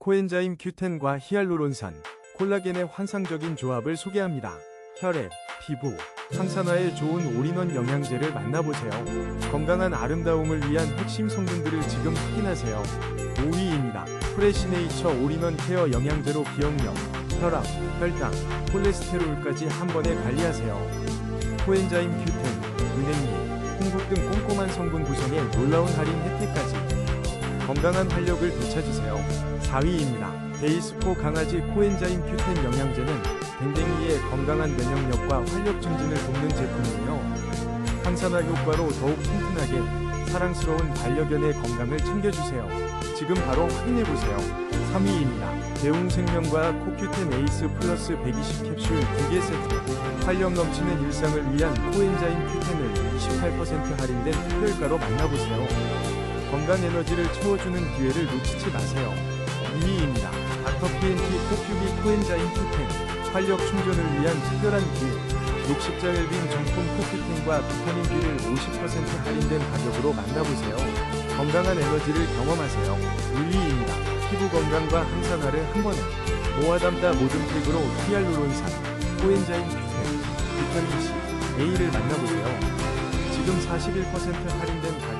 코엔자임 Q10과 히알루론산, 콜라겐의 환상적인 조합을 소개합니다. 혈액, 피부, 항산화에 좋은 올인원 영양제를 만나보세요. 건강한 아름다움을 위한 핵심 성분들을 지금 확인하세요. 5위입니다. 프레시네이처 올인원 케어 영양제로 기억력, 혈압, 혈당, 콜레스테롤까지 한 번에 관리하세요. 코엔자임 Q10, 은행잎, 홍국 등 꼼꼼한 성분 구성에 놀라운 할인 혜택까지 건강한 활력을 되찾으세요. 4위입니다. 데이스포 강아지 코엔자임 Q10 영양제는 댕댕이의 건강한 면역력과 활력 증진을 돕는 제품이며 항산화 효과로 더욱 튼튼하게 사랑스러운 반려견의 건강을 챙겨주세요. 지금 바로 확인해보세요. 3위입니다. 대웅생명과 코큐텐 에이스 플러스 120 캡슐 2개 세트 활력 넘치는 일상을 위한 코엔자임 Q10을 28% 할인된 특별가로 만나보세요. 건강 에너지를 채워주는 기회를 놓치지 마세요. 2위입니다. 닥터 PNT 코큐비 코엔자임 Q10 활력 충전을 위한 특별한 기회 녹십자 웰빙 정품 코큐텐과 비타민 B를 50% 할인된 가격으로 만나보세요. 건강한 에너지를 경험하세요. 1위입니다. 피부 건강과 항산화를 한 번에 모아 담다 모든 팩으로 히알루론산, 코엔자임 Q10, 비타민 C, A를 만나보세요. 지금 41% 할인된 가격